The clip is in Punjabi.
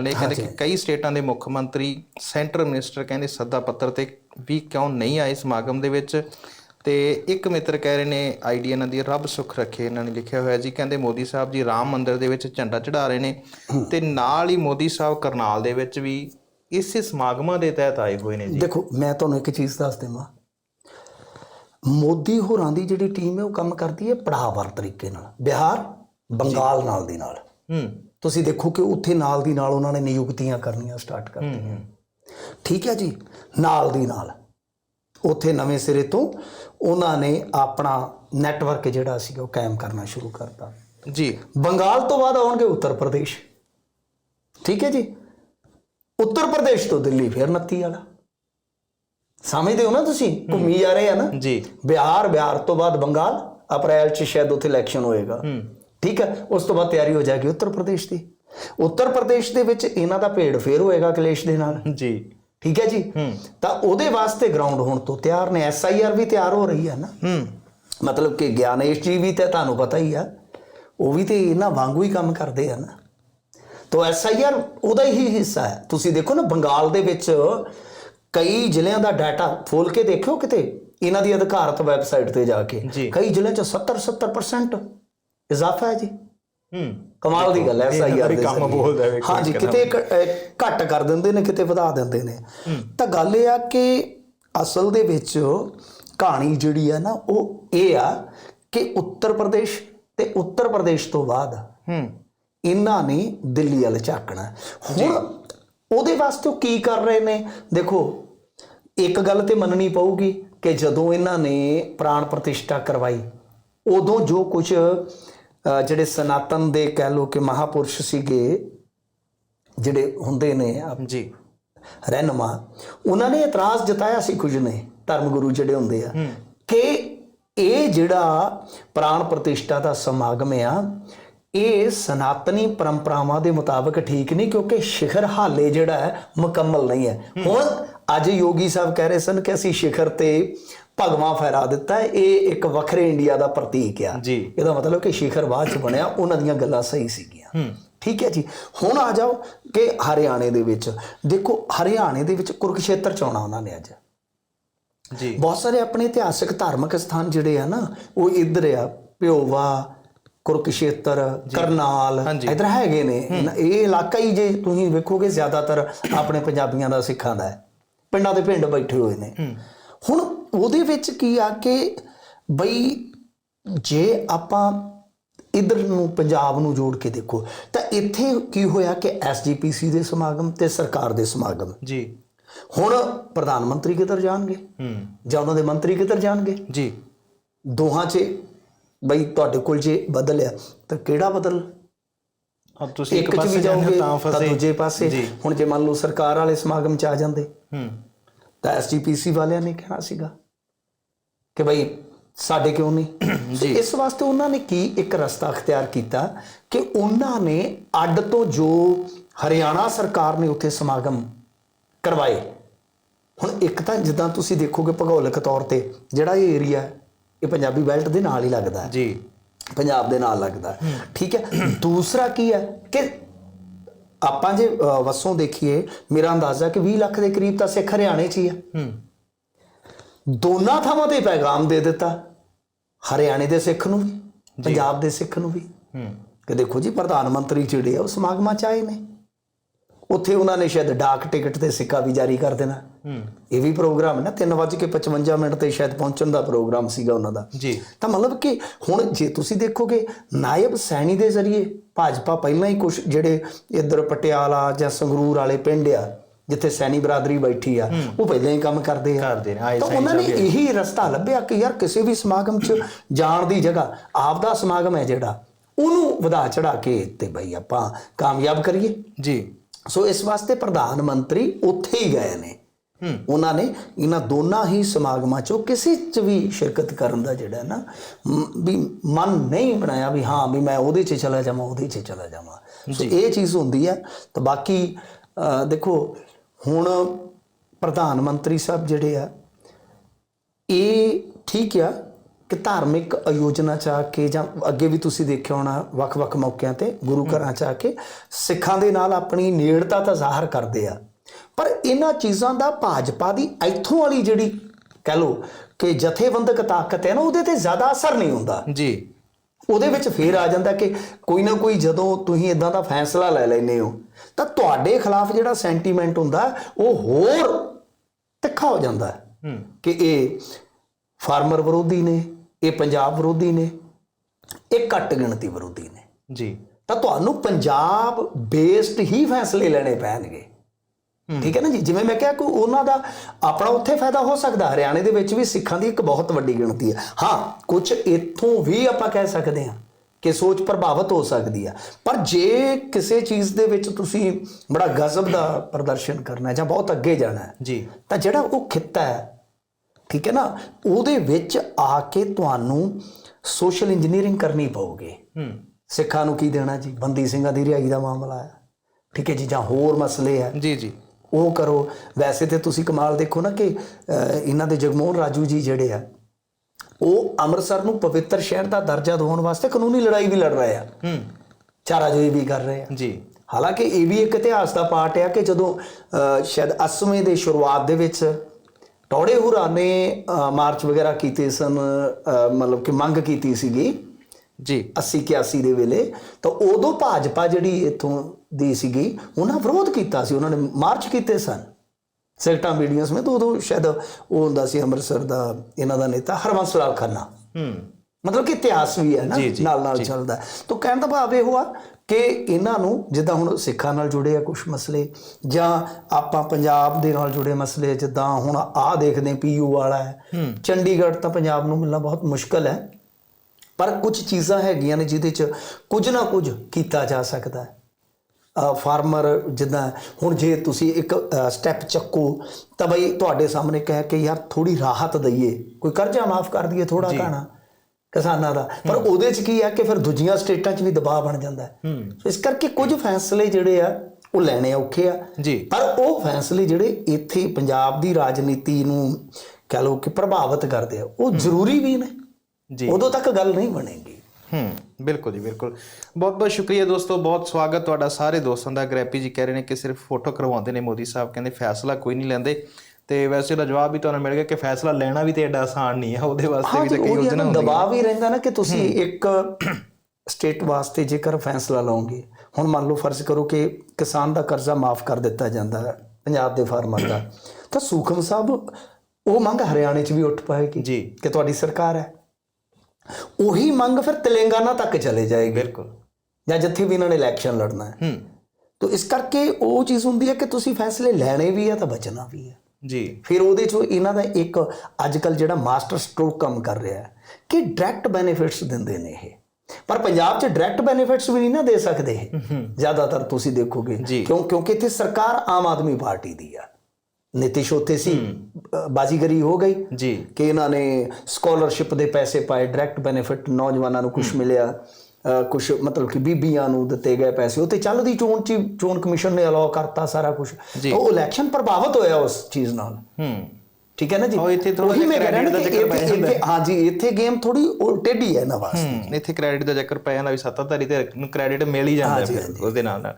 ਨੇ ਕਹਿੰਦੇ ਕਿ ਕਈ ਸਟੇਟਾਂ ਦੇ ਮੁੱਖ ਮੰਤਰੀ ਸੈਂਟਰ ਮਿਨਿਸਟਰ ਕਹਿੰਦੇ ਸੱਦਾ ਪੱਤਰ ਤੇ ਵੀ ਕਿਉਂ ਨਹੀਂ ਆਏ ਸਮਾਗਮ ਦੇ ਵਿੱਚ। ਤੇ ਇੱਕ ਮਿੱਤਰ ਕਹਿ ਰਹੇ ਨੇ ਆਈਡੀ ਇਹਨਾਂ ਦੀ ਰੱਬ ਸੁੱਖ ਰੱਖੇ ਇਹਨਾਂ ਨੇ ਲਿਖਿਆ ਹੋਇਆ ਜੀ। ਕਹਿੰਦੇ ਮੋਦੀ ਸਾਹਿਬ ਜੀ ਰਾਮ ਮੰਦਿਰ ਦੇ ਵਿੱਚ ਝੰਡਾ ਚੜਾ ਰਹੇ ਨੇ ਤੇ ਨਾਲ ਹੀ ਮੋਦੀ ਸਾਹਿਬ ਕਰਨਾਲ ਦੇ ਵਿੱਚ ਵੀ ਇਸੇ ਸਮਾਗਮਾਂ ਦੇ ਤਹਿਤ ਆਏ ਹੋਏ ਨੇ ਜੀ। ਦੇਖੋ ਮੈਂ ਤੁਹਾਨੂੰ ਇੱਕ ਚੀਜ਼ ਦੱਸ ਦੇਵਾਂ। ਮੋਦੀ ਹੋਰਾਂ ਦੀ ਜਿਹੜੀ ਟੀਮ ਹੈ ਉਹ ਕੰਮ ਕਰਦੀ ਹੈ ਪੜਾਅਵਾਰ ਤਰੀਕੇ ਨਾਲ। ਬਿਹਾਰ ਬੰਗਾਲ ਨਾਲ ਦੀ ਨਾਲ। ਹੂੰ। ਤੁਸੀਂ ਦੇਖੋ ਕਿ ਉੱਥੇ ਨਾਲ ਦੀ ਨਾਲ ਉਹਨਾਂ ਨੇ ਨਿਯੁਕਤੀਆਂ ਕਰਨੀਆਂ ਸਟਾਰਟ ਕਰ ਦਿੱਤੀਆਂ। ਠੀਕ ਹੈ ਜੀ? ਨਾਲ ਦੀ ਨਾਲ। ਉੱਥੇ ਨਵੇਂ ਸਿਰੇ ਤੋਂ ਉਹਨਾਂ ਨੇ ਆਪਣਾ ਨੈਟਵਰਕ ਜਿਹੜਾ ਸੀ ਉਹ ਕਾਇਮ ਕਰਨਾ ਸ਼ੁਰੂ ਕਰਤਾ। ਜੀ। ਬੰਗਾਲ ਤੋਂ ਬਾਅਦ ਆਉਣਗੇ ਉੱਤਰ ਪ੍ਰਦੇਸ਼। ਠੀਕ ਹੈ ਜੀ? ਉੱਤਰ ਪ੍ਰਦੇਸ਼ ਤੋਂ ਦਿੱਲੀ ਫਿਰ 29 ਵਾਲਾ। ਸਮਝਦੇ ਹੋ ਨਾ ਤੁਸੀਂ? ਘੁੰਮੀ ਜਾ ਰਹੇ ਆ ਨਾ। ਜੀ। ਬਿਹਾਰ ਬਿਹਾਰ ਤੋਂ ਬਾਅਦ ਬੰਗਾਲ। ਅਪ੍ਰੈਲ 'ਚ ਸ਼ਾਇਦ ਉੱਥੇ ਇਲੈਕਸ਼ਨ ਹੋਏਗਾ। ਠੀਕ ਹੈ ਉਸ ਤੋਂ ਬਾਅਦ ਤਿਆਰੀ ਹੋ ਜਾਏਗੀ ਉੱਤਰ ਪ੍ਰਦੇਸ਼ ਦੀ। ਉੱਤਰ ਪ੍ਰਦੇਸ਼ ਦੇ ਵਿੱਚ ਇਹਨਾਂ ਦਾ ਭੇੜ ਫੇਰ ਹੋਏਗਾ ਅਖਿਲੇਸ਼ ਦੇ ਨਾਲ। ਜੀ। ਠੀਕ ਹੈ ਜੀ? ਤਾਂ ਉਹਦੇ ਵਾਸਤੇ ਗਰਾਊਂਡ ਹੋਣ ਤੋਂ ਤਿਆਰ ਨੇ। ਐਸਆਈਆਰ ਵੀ ਤਿਆਰ ਹੋ ਰਹੀ ਹੈ ਨਾ। ਹੂੰ। ਮਤਲਬ ਕਿ ਗਿਆਨੇਸ਼ ਜੀ ਵੀ ਤੇ ਤੁਹਾਨੂੰ ਪਤਾ ਹੀ ਆ ਉਹ ਵੀ ਤੇ ਇਹਨਾਂ ਵਾਂਗੂ ਹੀ ਕੰਮ ਕਰਦੇ ਆ ਨਾ। ਤੋ ਐਸਆਈਆਰ ਉਹਦਾ ਹੀ ਹਿੱਸਾ ਹੈ। ਤੁਸੀਂ ਦੇਖੋ ਨਾ ਬੰਗਾਲ ਦੇ ਵਿੱਚ ਕਈ ਜ਼ਿਲ੍ਹਿਆਂ ਦਾ ਡਾਟਾ ਫੋਲ ਕੇ ਦੇਖਿਓ ਕਿਤੇ ਇਹਨਾਂ ਦੀ ਅਧਿਕਾਰਤ ਵੈਬਸਾਈਟ ਤੇ ਜਾ ਕੇ। ਕਈ ਜ਼ਿਲ੍ਹਿਆਂ 'ਚ 70 70% ਇਜ਼ਾਫਾ ਹੈ ਜੀ। ਹੂੰ। ਕਮਾਲ ਦੀ ਗੱਲ ਹੈ ਐਸਆਈਆਰ ਵੀ ਦੇ ਕੰਮ। ਬੋਲਦਾ ਹੈ, ਵੇਖੋ ਹਾਂਜੀ ਕਿਤੇ ਘੱਟ ਕਰ ਦਿੰਦੇ ਨੇ ਕਿਤੇ ਵਧਾ ਦਿੰਦੇ ਨੇ। ਤਾਂ ਗੱਲ ਇਹ ਆ ਕਿ ਅਸਲ ਦੇ ਵਿੱਚ ਕਹਾਣੀ ਜਿਹੜੀ ਆ ਨਾ ਉਹ ਇਹ ਆ ਕਿ ਉੱਤਰ ਪ੍ਰਦੇਸ਼ ਤੇ ਉੱਤਰ ਪ੍ਰਦੇਸ਼ ਤੋਂ ਬਾਅਦ ਹੂੰ। ਇਹਨਾਂ ਨੇ ਦਿੱਲੀ ਵੱਲ ਝਾਕਣਾ। ਹੁਣ ਉਹਦੇ ਵਾਸਤੇ ਕੀ ਕਰ ਰਹੇ ਨੇ? ਦੇਖੋ ਇੱਕ ਗੱਲ ਤੇ ਮੰਨਣੀ ਪਊਗੀ ਕਿ ਜਦੋਂ ਇਹਨਾਂ ਨੇ ਪ੍ਰਾਣ ਪ੍ਰਤਿਸ਼ਠਾ ਕਰਵਾਈ ਉਦੋਂ ਜੋ ਕੁਝ ਜਿਹੜੇ ਸਨਾਤਨ ਦੇ ਕਹਿ ਲੋ ਕਿ ਮਹਾਪੁਰਸ਼ ਸੀਗੇ ਜਿਹੜੇ ਹੁੰਦੇ ਨੇ ਜੀ। ਰਹਿਨੁਮਾ ਉਹਨਾਂ ਨੇ ਇਤਰਾਜ਼ ਜਤਾਇਆ ਸੀ ਕੁਝ ਨੇ ਧਰਮ ਗੁਰੂ ਜਿਹੜੇ ਹੁੰਦੇ ਆ ਕਿ ਇਹ ਜਿਹੜਾ ਪ੍ਰਾਣ ਪ੍ਰਤਿਸ਼ਠਾ ਦਾ ਸਮਾਗਮ ਆ ਇਹ ਸਨਾਤਨੀ ਪਰੰਪਰਾਵਾਂ ਦੇ ਮੁਤਾਬਕ ਠੀਕ ਨਹੀਂ ਕਿਉਂਕਿ ਸ਼ਿਖਰ ਹਾਲੇ ਜਿਹੜਾ ਹੈ ਮੁਕੰਮਲ ਨਹੀਂ ਹੈ। ਹੁਣ ਅੱਜ ਯੋਗੀ ਸਾਹਿਬ ਕਹਿ ਰਹੇ ਸਨ ਕਿ ਅਸੀਂ ਸ਼ਿਖਰ ਤੇ ਭਗਵਾ ਫਹਿਰਾ ਦਿੱਤਾ ਹੈ। ਇਹ ਇੱਕ ਵੱਖਰੇ ਇੰਡੀਆ ਦਾ ਪ੍ਰਤੀਕ ਆ। ਇਹਦਾ ਮਤਲਬ ਕਿ ਸ਼ਿਖਰ ਬਾਅਦ ਚ ਬਣਿਆ ਉਹਨਾਂ ਦੀਆਂ ਗੱਲਾਂ ਸਹੀ ਸੀਗੀਆਂ। ਠੀਕ ਹੈ ਜੀ। ਹੁਣ ਆ ਜਾਓ ਕਿ ਹਰਿਆਣੇ ਦੇ ਵਿੱਚ। ਦੇਖੋ ਹਰਿਆਣੇ ਦੇ ਵਿੱਚ ਕੁਰੂਕਸ਼ੇਤਰ ਚ ਆਉਣਾ ਉਹਨਾਂ ਨੇ ਅੱਜ। ਜੀ। ਬਹੁਤ ਸਾਰੇ ਆਪਣੇ ਇਤਿਹਾਸਕ ਧਾਰਮਿਕ ਸਥਾਨ ਜਿਹੜੇ ਆ ਨਾ ਉਹ ਇੱਧਰ ਆ ਪਿਓਵਾ ਕੁਰੂਕਸ਼ੇਤਰ ਕਰਨਾਲ। ਇੱਧਰ ਹੈਗੇ ਨੇ। ਇਹ ਇਲਾਕਾ ਹੀ ਜੇ ਤੁਸੀਂ ਵੇਖੋਗੇ ਜ਼ਿਆਦਾਤਰ ਆਪਣੇ ਪੰਜਾਬੀਆਂ ਦਾ ਸਿੱਖਾਂ ਦਾ ਹੈ। ਪਿੰਡਾਂ ਦੇ ਪਿੰਡ ਬੈਠੇ ਹੋਏ ਨੇ। ਹੁਣ ਉਹਦੇ ਵਿੱਚ ਕੀ ਆ ਕਿ ਬਈ ਜੇ ਆਪਾਂ ਇਧਰ ਨੂੰ ਪੰਜਾਬ ਨੂੰ ਜੋੜ ਕੇ ਦੇਖੋ ਤਾਂ ਇੱਥੇ ਕੀ ਹੋਇਆ ਕਿ ਐਸਜੀਪੀਸੀ ਦੇ ਸਮਾਗਮ ਤੇ ਸਰਕਾਰ ਦੇ ਸਮਾਗਮ। ਜੀ। ਹੁਣ ਪ੍ਰਧਾਨ ਮੰਤਰੀ ਕਿੱਧਰ ਜਾਣਗੇ? ਹੂੰ। ਜਾਂ ਉਹਨਾਂ ਦੇ ਮੰਤਰੀ ਕਿੱਧਰ ਜਾਣਗੇ? ਜੀ। ਦੋਹਾਂ 'ਚ ਬਈ ਤੁਹਾਡੇ ਕੋਲ ਜੇ ਬਦਲਿਆ ਤਾਂ ਕਿਹੜਾ ਬਦਲ? ਅਬ ਤੁਸੀਂ ਇੱਕ ਪਾਸੇ ਜਾਓਗੇ ਹੋ ਤਾਂ ਦੂਜੇ ਪਾਸੇ। ਹੁਣ ਜੇ ਮੰਨ ਲਓ ਸਰਕਾਰ ਵਾਲੇ ਸਮਾਗਮ 'ਚ ਆ ਜਾਂਦੇ ਹੂੰ। ਤਾਂ ਐਸਜੀਪੀਸੀ ਵਾਲਿਆਂ ਨੇ ਕਿਹਾ ਸੀਗਾ ਕਿ ਬਈ ਸਾਡੇ ਕਿਉਂ ਨਹੀਂ? ਜੀ। ਇਸ ਵਾਸਤੇ ਉਹਨਾਂ ਨੇ ਕੀ ਇੱਕ ਰਸਤਾ ਅਖਤਿਆਰ ਕੀਤਾ ਕਿ ਉਹਨਾਂ ਨੇ ਅੱਡ ਤੋਂ ਜੋ ਹਰਿਆਣਾ ਸਰਕਾਰ ਨੇ ਉੱਥੇ ਸਮਾਗਮ ਕਰਵਾਏ ਹੁਣ ਇੱਕ ਤਾਂ ਜਿੱਦਾਂ ਤੁਸੀਂ ਦੇਖੋਗੇ ਭੂਗੋਲਿਕ ਤੌਰ ਤੇ ਜਿਹੜਾ ਇਹ ਏਰੀਆ ਇਹ ਪੰਜਾਬੀ ਬੈਲਟ ਦੇ ਨਾਲ ਹੀ ਲੱਗਦਾ ਹੈ। ਜੀ। ਪੰਜਾਬ ਦੇ ਨਾਲ ਲੱਗਦਾ। ਠੀਕ ਹੈ? ਦੂਸਰਾ ਕੀ ਹੈ ਕਿ ਆਪਾਂ ਜੇ ਵਸੋਂ ਦੇਖੀਏ ਮੇਰਾ ਅੰਦਾਜ਼ਾ ਕਿ 20 ਲੱਖ ਦੇ ਕਰੀਬ ਤਾਂ ਸਿੱਖ ਹਰਿਆਣੇ 'ਚ ਹੀ ਆ ਹੂੰ। ਦੋਨਾਂ ਥਾਵਾਂ ਤੇ ਪੈਗਾਮ ਦੇ ਦਿੱਤਾ। ਹਰਿਆਣੇ ਦੇ ਸਿੱਖ ਨੂੰ ਵੀ ਪੰਜਾਬ ਦੇ ਸਿੱਖ ਨੂੰ ਵੀ। ਹੂੰ। ਕਿ ਦੇਖੋ ਜੀ ਪ੍ਰਧਾਨ ਮੰਤਰੀ ਜਿਹੜੇ ਆ ਉਹ ਸਮਾਗਮਾਂ ਚ ਆਏ ਨੇ। ਉੱਥੇ ਉਹਨਾਂ ਨੇ ਸ਼ਾਇਦ ਡਾਕ ਟਿਕਟ ਤੇ ਸਿੱਕਾ ਵੀ ਜਾਰੀ ਕਰ ਦੇਣਾ। ਹੂੰ। ਇਹ ਵੀ ਪ੍ਰੋਗਰਾਮ ਹੈ ਨਾ 3:55 ਮਿੰਟ ਤੇ ਸ਼ਾਇਦ ਪਹੁੰਚਣ ਦਾ ਪ੍ਰੋਗਰਾਮ ਸੀਗਾ ਉਹਨਾਂ ਦਾ। ਜੀ। ਤਾਂ ਮਤਲਬ ਕਿ ਹੁਣ ਜੇ ਤੁਸੀਂ ਦੇਖੋਗੇ ਨਾਇਬ ਸੈਣੀ ਦੇ ਜ਼ਰੀਏ ਭਾਜਪਾ ਪਹਿਲਾਂ ਹੀ ਕੁਝ ਜਿਹੜੇ ਇੱਧਰ ਪਟਿਆਲਾ ਜਾਂ ਸੰਗਰੂਰ ਵਾਲੇ ਪਿੰਡ ਆ ਜਿੱਥੇ ਸੈਣੀ ਬਰਾਦਰੀ ਬੈਠੀ ਆ ਉਹ ਪਹਿਲਾਂ ਹੀ ਕੰਮ ਕਰਦੇ ਆ। ਕਰਦੇ ਨੇ ਆਏ ਤਾਂ ਉਹਨਾਂ ਨੇ। ਇਹੀ ਰਸਤਾ ਲੱਭਿਆ ਕਿ ਯਾਰ ਕਿਸੇ ਵੀ ਸਮਾਗਮ 'ਚ ਜਾਣ ਦੀ ਜਗ੍ਹਾ ਆਪ ਦਾ ਸਮਾਗਮ ਹੈ ਜਿਹੜਾ ਉਹਨੂੰ ਵਧਾ ਚੜਾ ਕੇ ਤੇ ਬਈ ਆਪਾਂ ਕਾਮਯਾਬ ਕਰੀਏ। ਜੀ। ਸੋ ਇਸ ਵਾਸਤੇ ਪ੍ਰਧਾਨ ਮੰਤਰੀ ਉੱਥੇ ਹੀ ਗਏ ਨੇ। ਉਹਨਾਂ ਨੇ ਇਹਨਾਂ ਦੋਨਾਂ ਹੀ ਸਮਾਗਮਾਂ 'ਚੋਂ ਕਿਸੇ 'ਚ ਵੀ ਸ਼ਿਰਕਤ ਕਰਨ ਦਾ ਜਿਹੜਾ ਨਾ ਵੀ ਮਨ ਨਹੀਂ ਬਣਾਇਆ ਵੀ ਹਾਂ ਵੀ ਮੈਂ ਉਹਦੇ 'ਚ ਚਲਾ ਜਾਵਾਂ ਉਹਦੇ 'ਚ ਚਲਾ ਜਾਵਾਂ। ਸੋ ਇਹ ਚੀਜ਼ ਹੁੰਦੀ ਹੈ। ਤਾਂ ਬਾਕੀ ਦੇਖੋ ਹੁਣ ਪ੍ਰਧਾਨ ਮੰਤਰੀ ਸਾਹਿਬ ਜਿਹੜੇ ਆ ਇਹ ਠੀਕ ਆ ਕਿ ਧਾਰਮਿਕ ਆਯੋਜਨਾ ਚ ਆ ਕੇ ਜਾਂ ਅੱਗੇ ਵੀ ਤੁਸੀਂ ਦੇਖਿਆ ਹੋਣਾ ਵੱਖ-ਵੱਖ ਮੌਕਿਆਂ ਤੇ ਗੁਰੂ ਘਰਾਂ ਚ ਆ ਕੇ ਸਿੱਖਾਂ ਦੇ ਨਾਲ ਆਪਣੀ ਨੇੜਤਾ ਤਾਂ ਜ਼ਾਹਰ ਕਰਦੇ ਆ। ਪਰ ਇਹਨਾਂ ਚੀਜ਼ਾਂ ਦਾ ਭਾਜਪਾ ਦੀ ਇੱਥੋਂ ਵਾਲੀ ਜਿਹੜੀ ਕਹ ਲੋ ਕਿ ਜਥੇਬੰਦਕ ਤਾਕਤ ਹੈ ਨਾ ਉਹਦੇ ਤੇ ਜ਼ਿਆਦਾ ਅਸਰ ਨਹੀਂ ਹੁੰਦਾ। ਜੀ। ਉਹਦੇ ਵਿੱਚ ਫੇਰ ਆ ਜਾਂਦਾ ਕਿ ਕੋਈ ਨਾ ਕੋਈ ਜਦੋਂ ਤੁਸੀਂ ਇਦਾਂ ਦਾ ਫੈਸਲਾ ਲੈ ਲੈਨੇ ਹੋ ਤਾਂ ਤੁਹਾਡੇ ਖਿਲਾਫ ਜਿਹੜਾ ਸੈਂਟੀਮੈਂਟ ਹੁੰਦਾ ਉਹ ਹੋਰ ਤਿੱਖਾ ਹੋ ਜਾਂਦਾ। ਕਿ ਇਹ ਫਾਰਮਰ ਵਿਰੋਧੀ ਨੇ ਇਹ ਪੰਜਾਬ ਵਿਰੋਧੀ ਨੇ ਇਹ ਘੱਟ ਗਿਣਤੀ ਵਿਰੋਧੀ ਨੇ। ਜੀ। ਤਾਂ ਤੁਹਾਨੂੰ ਪੰਜਾਬ ਬੇਸਡ ਹੀ ਫੈਸਲੇ ਲੈਣੇ ਪੈਣਗੇ। ਠੀਕ ਹੈ ਨਾ ਜੀ? ਜਿਵੇਂ ਮੈਂ ਕਿਹਾ ਕਿ ਉਹਨਾਂ ਦਾ ਆਪਣਾ ਉੱਥੇ ਫਾਇਦਾ ਹੋ ਸਕਦਾ ਹਰਿਆਣੇ ਦੇ ਵਿੱਚ ਵੀ ਸਿੱਖਾਂ ਦੀ ਇੱਕ ਬਹੁਤ ਵੱਡੀ ਗਿਣਤੀ ਹੈ। ਹਾਂ ਕੁਝ ਇੱਥੋਂ ਵੀ ਆਪਾਂ ਕਹਿ ਸਕਦੇ ਹਾਂ ਕਿ ਸੋਚ ਪ੍ਰਭਾਵਿਤ ਹੋ ਸਕਦੀ ਹੈ। ਪਰ ਜੇ ਕਿਸੇ ਚੀਜ਼ ਦੇ ਵਿੱਚ ਤੁਸੀਂ ਬੜਾ ਗਜ਼ਬ ਦਾ ਪ੍ਰਦਰਸ਼ਨ ਕਰਨਾ ਹੈ ਜਾਂ ਬਹੁਤ ਅੱਗੇ ਜਾਣਾ ਹੈ ਜੀ। ਤਾਂ ਜਿਹੜਾ ਉਹ ਖਿੱਤਾ ਹੈ ਠੀਕ ਹੈ ਨਾ? ਉਹਦੇ ਵਿੱਚ ਆ ਕੇ ਤੁਹਾਨੂੰ ਸੋਸ਼ਲ ਇੰਜੀਨੀਅਰਿੰਗ ਕਰਨੀ ਪਊਗੀ। ਹੂੰ। ਸਿੱਖਾਂ ਨੂੰ ਕੀ ਦੇਣਾ ਜੀ? ਬੰਦੀ ਸਿੰਘਾਂ ਦੀ ਰਿਹਾਈ ਦਾ ਮਾਮਲਾ ਹੈ। ਠੀਕ ਹੈ ਜੀ? ਜਾਂ ਹੋਰ ਮਸਲੇ ਹੈ। ਜੀ ਜੀ। ਉਹ ਕਰੋ। ਵੈਸੇ ਤੇ ਤੁਸੀਂ ਕਮਾਲ ਦੇਖੋ ਨਾ ਕਿ ਇਹਨਾਂ ਦੇ ਜਗਮੋਹਨ ਰਾਜੂ ਜੀ ਜਿਹੜੇ ਆ ਉਹ ਅੰਮ੍ਰਿਤਸਰ ਨੂੰ ਪਵਿੱਤਰ ਸ਼ਹਿਰ ਦਾ ਦਰਜਾ ਦਿਵਾਉਣ ਵਾਸਤੇ ਕਾਨੂੰਨੀ ਲੜਾਈ ਵੀ ਲੜ ਰਹੇ ਆ। ਹੂੰ। ਚਾਰਾਜੋਈ ਵੀ ਕਰ ਰਹੇ ਆ। ਜੀ। ਹਾਲਾਂਕਿ ਇਹ ਵੀ ਇੱਕ ਇਤਿਹਾਸ ਦਾ ਪਾਰਟ ਹੈ ਕਿ ਜਦੋਂ ਸ਼ਾਇਦ 80ਵੇਂ ਦੇ ਸ਼ੁਰੂਆਤ ਦੇ ਵਿੱਚ ਟੌੜੇ ਹੁਰਾ ਨੇ ਅਹ, ਮਾਰਚ ਵਗੈਰਾ ਕੀਤੇ ਸਨ ਮਤਲਬ ਕਿ ਮੰਗ ਕੀਤੀ ਸੀਗੀ। ਜੀ। 80 81 ਦੇ ਵੇਲੇ ਤਾਂ ਉਦੋਂ ਭਾਜਪਾ ਜਿਹੜੀ ਇੱਥੋਂ ਦੀ ਸੀਗੀ ਉਹਨਾਂ ਵਿਰੋਧ ਕੀਤਾ ਸੀ ਉਹਨਾਂ ਨੇ ਮਾਰਚ ਕੀਤੇ ਸਨ। ਸੈਕਟਾਂ ਮੀਡੀਅਮ ਸਮੇਤ ਉਦੋਂ ਸ਼ਾਇਦ ਉਹ ਹੁੰਦਾ ਸੀ ਅੰਮ੍ਰਿਤਸਰ ਦਾ ਇਹਨਾਂ ਦਾ ਨੇਤਾ ਹਰਵੰਸ ਲਾਲ ਖੰਨਾ ਹੂੰ। ਮਤਲਬ ਕਿ ਇਤਿਹਾਸ ਵੀ ਹੈ ਨਾ ਨਾਲ ਨਾਲ ਚੱਲਦਾ। ਤਾਂ ਕਹਿਣ ਦਾ ਭਾਵ ਇਹ ਹੋਆ ਕਿ ਇਹਨਾਂ ਨੂੰ ਜਿੱਦਾਂ ਹੁਣ ਸਿੱਖਾਂ ਨਾਲ ਜੁੜੇ ਆ ਕੁਝ ਮਸਲੇ ਜਾਂ ਆਪਾਂ ਪੰਜਾਬ ਦੇ ਨਾਲ ਜੁੜੇ ਮਸਲੇ ਜਿੱਦਾਂ ਹੁਣ ਆਹ ਦੇਖਦੇ ਪੀਯੂ ਵਾਲਾ ਹੈ। ਚੰਡੀਗੜ੍ਹ ਤਾਂ ਪੰਜਾਬ ਨੂੰ ਮਿਲਣਾ ਬਹੁਤ ਮੁਸ਼ਕਲ ਹੈ। ਪਰ ਕੁਝ ਚੀਜ਼ਾਂ ਹੈਗੀਆਂ ਨੇ ਜਿਹਦੇ 'ਚ ਕੁਝ ਨਾ ਕੁਝ ਕੀਤਾ ਜਾ ਸਕਦਾ ਹੈ। ਅ, ਫਾਰਮਰ ਜਿੱਦਾਂ ਹੁਣ ਜੇ ਤੁਸੀਂ ਇੱਕ ਸਟੈਪ ਚੱਕੋ ਤਾਂ ਬਈ ਤੁਹਾਡੇ ਸਾਹਮਣੇ ਕਹਿ ਕੇ ਯਾਰ ਥੋੜੀ ਰਾਹਤ ਦਈਏ। ਕੋਈ ਕਰਜ਼ਾ ਮਾਫ ਕਰ ਦਈਏ ਥੋੜਾ ਘਾਣਾ ਕਿਸਾਨਾਂ ਦਾ। ਪਰ ਉਹਦੇ 'ਚ ਕੀ ਹੈ ਕਿ ਫਿਰ ਦੂਜੀਆਂ ਸਟੇਟਾਂ 'ਚ ਵੀ ਦਬਾਅ ਬਣ ਜਾਂਦਾ ਹੈ। ਇਸ ਕਰਕੇ ਕੁਝ ਫੈਸਲੇ ਜਿਹੜੇ ਆ ਉਹ ਲੈਣੇ ਔਖੇ ਆ। ਜੀ। ਪਰ ਉਹ ਫੈਸਲੇ ਜਿਹੜੇ ਇੱਥੇ ਪੰਜਾਬ ਦੀ ਰਾਜਨੀਤੀ ਨੂੰ ਕਹ ਲਓ ਕਿ ਪ੍ਰਭਾਵਿਤ ਕਰਦੇ ਆ ਉਹ ਜ਼ਰੂਰੀ ਵੀ ਨੇ। ਜੀ। ਉਦੋਂ ਤੱਕ ਗੱਲ ਨਹੀਂ ਬਣੇਗੀ। ਹੂੰ ਬਿਲਕੁਲ ਜੀ ਬਿਲਕੁਲ। ਬਹੁਤ ਬਹੁਤ ਸ਼ੁਕਰੀਆ ਦੋਸਤੋ ਬਹੁਤ ਸਵਾਗਤ ਤੁਹਾਡਾ ਸਾਰੇ ਦੋਸਤਾਂ ਦਾ। ਗ੍ਰੈਪੀ ਜੀ ਕਹਿ ਰਹੇ ਨੇ ਕਿ ਸਿਰਫ ਫੋਟੋ ਕਰਵਾਉਂਦੇ ਨੇ ਮੋਦੀ ਸਾਹਿਬ ਕਹਿੰਦੇ ਫੈਸਲਾ ਕੋਈ ਨਹੀਂ ਲੈਂਦੇ। ਤੇ ਵੈਸੇ ਦਾ ਜਵਾਬ ਵੀ ਤੁਹਾਨੂੰ ਮਿਲ ਗਿਆ ਕਿ ਫੈਸਲਾ ਲੈਣਾ ਵੀ ਤੇ ਐਡਾ ਆਸਾਨ ਨਹੀਂ ਹੈ ਉਹਦੇ ਵਾਸਤੇ ਵੀ ਤਾਂ ਕਈ ਉਹ ਹੀ ਹੈ ਦਬਾਅ ਵੀ ਰਹਿੰਦਾ ਨਾ ਕਿ ਤੁਸੀਂ ਇੱਕ ਸਟੇਟ ਵਾਸਤੇ ਜੇਕਰ ਫੈਸਲਾ ਲਓਗੇ ਹੁਣ ਮੰਨ ਲਓ ਫਰਜ਼ ਕਰੋ ਕਿ ਕਿਸਾਨ ਦਾ ਕਰਜ਼ਾ ਮਾਫ ਕਰ ਦਿੱਤਾ ਜਾਂਦਾ ਹੈ ਪੰਜਾਬ ਦੇ ਫਾਰਮਰ ਦਾ। ਤਾਂ ਸੂਖਮ ਸਾਹਿਬ ਉਹ ਮੰਗ ਹਰਿਆਣੇ 'ਚ ਵੀ ਉੱਠ ਪਾਏਗੀ ਜੀ। ਕਿ ਤੁਹਾਡੀ ਸਰਕਾਰ ਹੈ। ਉਹੀ ਮੰਗ ਫਿਰ ਤੇਲੰਗਾਨਾ ਤੱਕ ਚਲੇ ਜਾਏਗੀ। ਬਿਲਕੁਲ। ਜਾਂ ਜਿੱਥੇ ਵੀ ਇਹਨਾਂ ਨੇ ਇਲੈਕਸ਼ਨ ਲੜਨਾ ਹੈ। ਹੂੰ। ਤਾਂ ਇਸ ਕਰਕੇ ਉਹ ਚੀਜ਼ ਹੁੰਦੀ ਹੈ ਕਿ ਤੁਸੀਂ ਫੈਸਲੇ ਲੈਣੇ ਵੀ ਹੈ ਤਾਂ ਬਚਣਾ ਵੀ ਹੈ। ਜੀ। ਫਿਰ ਉਹਦੇ ਚੋਂ ਇਹਨਾਂ ਦਾ ਇੱਕ ਅੱਜ ਕੱਲ ਜਿਹੜਾ ਮਾਸਟਰ ਸਟ੍ਰੋਕ ਕੰਮ ਕਰ ਰਿਹਾ ਹੈ ਕਿ ਡਾਇਰੈਕਟ ਬੈਨੀਫਿਟਸ ਦਿੰਦੇ ਨੇ ਇਹ। ਪਰ ਪੰਜਾਬ 'ਚ ਡਾਇਰੈਕਟ ਬੈਨੀਫਿਟਸ ਵੀ ਨਹੀਂ ਨਾ ਦੇ ਸਕਦੇ ਜ਼ਿਆਦਾਤਰ ਤੁਸੀਂ ਦੇਖੋਗੇ। ਕਿਉਂ ਕਿਉਂਕਿ ਇੱਥੇ ਸਰਕਾਰ ਆਮ ਆਦਮੀ ਪਾਰਟੀ ਦੀ ਆ। ਨਿਤਿਸ਼ ਉੱਥੇ ਸੀ ਬਾਜ਼ੀਗਰੀ ਹੋ ਗਈ ਜੀ। ਕਿ ਇਹਨਾਂ ਨੇ ਸਕਾਲਰਸ਼ਿਪ ਦੇ ਪੈਸੇ ਪਾਏ ਡਾਇਰੈਕਟ ਬੈਨੀਫਿਟ ਨੌਜਵਾਨਾਂ ਨੂੰ ਕੁਝ ਮਿਲਿਆ ਕੁਝ ਮਤਲਬ ਕਿ ਬੀਬੀਆਂ ਨੂੰ ਦਿੱਤੇ ਗਏ ਪੈਸੇ ਉਹ ਤੇ ਚੱਲਦੀ ਚੋਣ ਚ ਚੋਣ ਕਮਿਸ਼ਨ ਨੇ ਅਲਾਉ ਕਰਤਾ ਸਾਰਾ ਕੁਝ ਤਾਂ ਉਹ ਇਲੈਕਸ਼ਨ ਪ੍ਰਭਾਵਿਤ ਹੋਇਆ ਉਸ ਚੀਜ਼ ਨਾਲ। ਹੂੰ। ਠੀਕ ਹੈ ਨਾ ਜੀ? ਉਹ ਇੱਥੇ ਉਹੀ ਜਿਹਾ credit ਦਾ ਚੱਕਰ ਪੈ ਜਾਂਦਾ। ਹੈ। ਜੀ ਇੱਥੇ ਗੇਮ ਥੋੜੀ ਟੇਢੀ ਹੈ ਨਾ ਵਾਸਤੇ। ਇੱਥੇ ਕ੍ਰੈਡਿਟ ਦਾ ਚੱਕਰ ਪੈ ਜਾਂਦਾ ਵੀ ਸੱਤਾਧਾਰੀ ਤੇ ਨੂੰ ਕ੍ਰੈਡਿਟ ਮਿਲ ਹੀ ਜਾਂਦਾ ਹੈ ਫਿਰ ਉਹਦੇ ਨਾਲ ਨਾਲ